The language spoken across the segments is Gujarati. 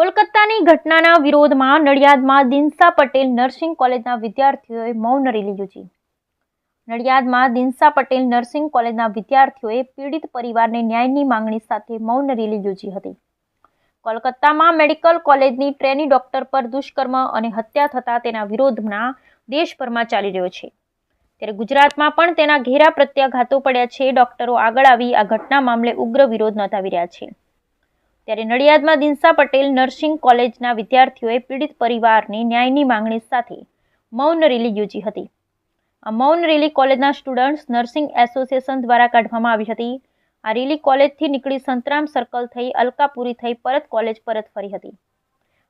કોલકાતાની ઘટનાના વિરોધમાં નડિયાદમાં દિનસા પટેલ નર્સિંગ કોલેજના વિદ્યાર્થીઓએ મૌન રેલી યોજી. નડિયાદમાં દિનસા પટેલ નર્સિંગ કોલેજના વિદ્યાર્થીઓએ પીડિત પરિવારને ન્યાયની માંગણી સાથે મૌન રેલી યોજી હતી. કોલકાતામાં મેડિકલ કોલેજની ટ્રેની ડોક્ટર પર દુષ્કર્મ અને હત્યા થતા તેના વિરોધમાં દેશભરમાં ચાલી રહ્યો છે. ત્યારે ગુજરાતમાં પણ તેના ઘેરા પ્રત્યાઘાતો પડ્યા છે. ડોક્ટરો આગળ આવી આ ઘટના મામલે ઉગ્ર વિરોધ નોંધાવી રહ્યા છે. ત્યારે નડિયાદમાં દિનસા પટેલ નર્સિંગ કોલેજના વિદ્યાર્થીઓએ પીડિત પરિવારની ન્યાયની માંગણી સાથે મૌન રેલી યોજી હતી. આ મૌન રેલી કોલેજના સ્ટુડન્ટ્સ નર્સિંગ એસોસિએશન દ્વારા કાઢવામાં આવી હતી. આ રેલી કોલેજથી નીકળી સંતરામ સર્કલ થઈ, અલકાપુરી થઈ, પરત કોલેજ પરત ફરી હતી.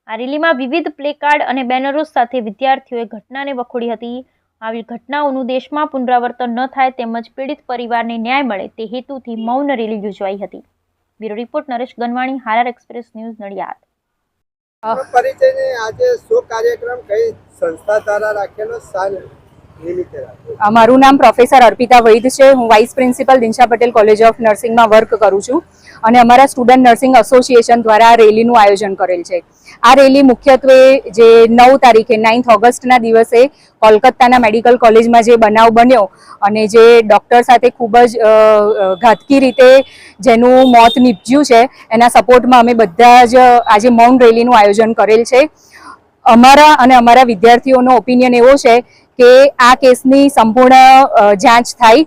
આ રેલીમાં વિવિધ પ્લેકાર્ડ અને બેનરો સાથે વિદ્યાર્થીઓએ ઘટનાને વખોડી હતી. આવી ઘટનાઓનું દેશમાં પુનરાવર્તન ન થાય તેમજ પીડિત પરિવારને ન્યાય મળે તે હેતુથી મૌન રેલી યોજવાઈ હતી. બ્યુરો રિપોર્ટ નરેશ ગનવાણી હારાર એક્સપ્રેસ ન્યૂઝ નડિયાદ. પરિચયને આજે શું કાર્યક્રમ કઈ સંસ્થા દ્વારા રાખેલો અ, મારું નામ પ્રોફેસર અર્પિતા વૈદ છે. હું vice principal Dinsha Patel college of નર્સિંગમાં work કરું છું અને અમારા સ્ટુડન્ટ નર્સિંગ એસોસિએશન દ્વારા રેલીનું આયોજન કરેલ છે. આ રેલી મુખ્યત્વે જે નવ તારીખે, નાઇન્થ ઓગસ્ટના દિવસે કોલકાતાના મેડિકલ કોલેજમાં જે બનાવ બન્યો અને જે ડૉક્ટર સાથે ખૂબ જ ઘાતકી રીતે જેનું મોત નીપજ્યું છે, એના સપોર્ટમાં અમે બધા જ આજે મૌન રેલીનું આયોજન કરેલ છે. અમારા અને અમારા વિદ્યાર્થીઓનો ઓપિનિયન એવો છે કે આ કેસની સંપૂર્ણ જાંચ થાય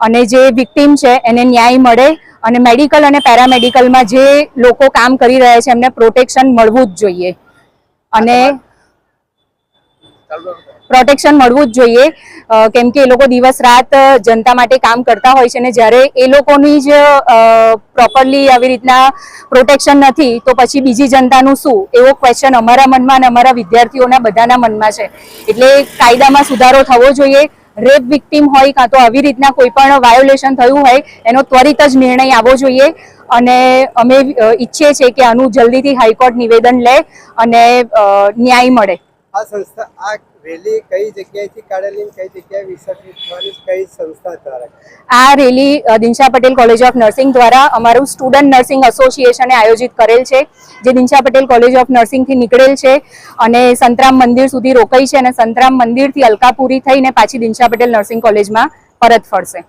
અને જે વિક્ટીમ છે એને ન્યાય મળે અને મેડિકલ અને પેરામેડિકલમાં જે લોકો કામ કરી રહ્યા છે એમને પ્રોટેક્શન મળવું જ જોઈએ. અને પ્રોટેક્શન મળવું જ જોઈએ. કેમ કે એ લોકો દિવસ રાત જનતા માટે કામ કરતા હોય છે અને જ્યારે એ લોકોની જ પ્રોપરલી આવી રીતના પ્રોટેક્શન નથી, તો પછી બીજી જનતાનું શું? એવો ક્વેશ્ચન અમારા મનમાં અને અમારા વિદ્યાર્થીઓના બધાના મનમાં છે. એટલે કાયદામાં સુધારો થવો જોઈએ. રેપ વિક્ટીમ હોય કાં તો આવી રીતના કોઈ પણ વાયોલેશન થયું હોય, એનો ત્વરિત જ નિર્ણય આવવો જોઈએ. અને અમે ઈચ્છીએ છીએ કે આનું જલ્દીથી હાઈકોર્ટ નિવેદન લે અને ન્યાય મળે. આ સંસ્થા, આ રેલી કઈ જગ્યાએથી કાઢેલી કઈ જગ્યાએ વિસર્જિત થવાની કઈ સંસ્થા દ્વારા? આ rally Dinsha Patel college of nursing દ્વારા અમારું સ્ટુડન્ટ નર્સિંગ એસોસિએશને આયોજિત કરેલ છે, જે દિનશા પટેલ કોલેજ ઓફ નર્સિંગથી નીકળેલ છે અને સંતરામ મંદિર સુધી રોકાઈ છે અને સંતરામ મંદિરથી અલકાપુરી થઈને પાછી દિનશા પટેલ નર્સિંગ કોલેજમાં પરત ફરશે.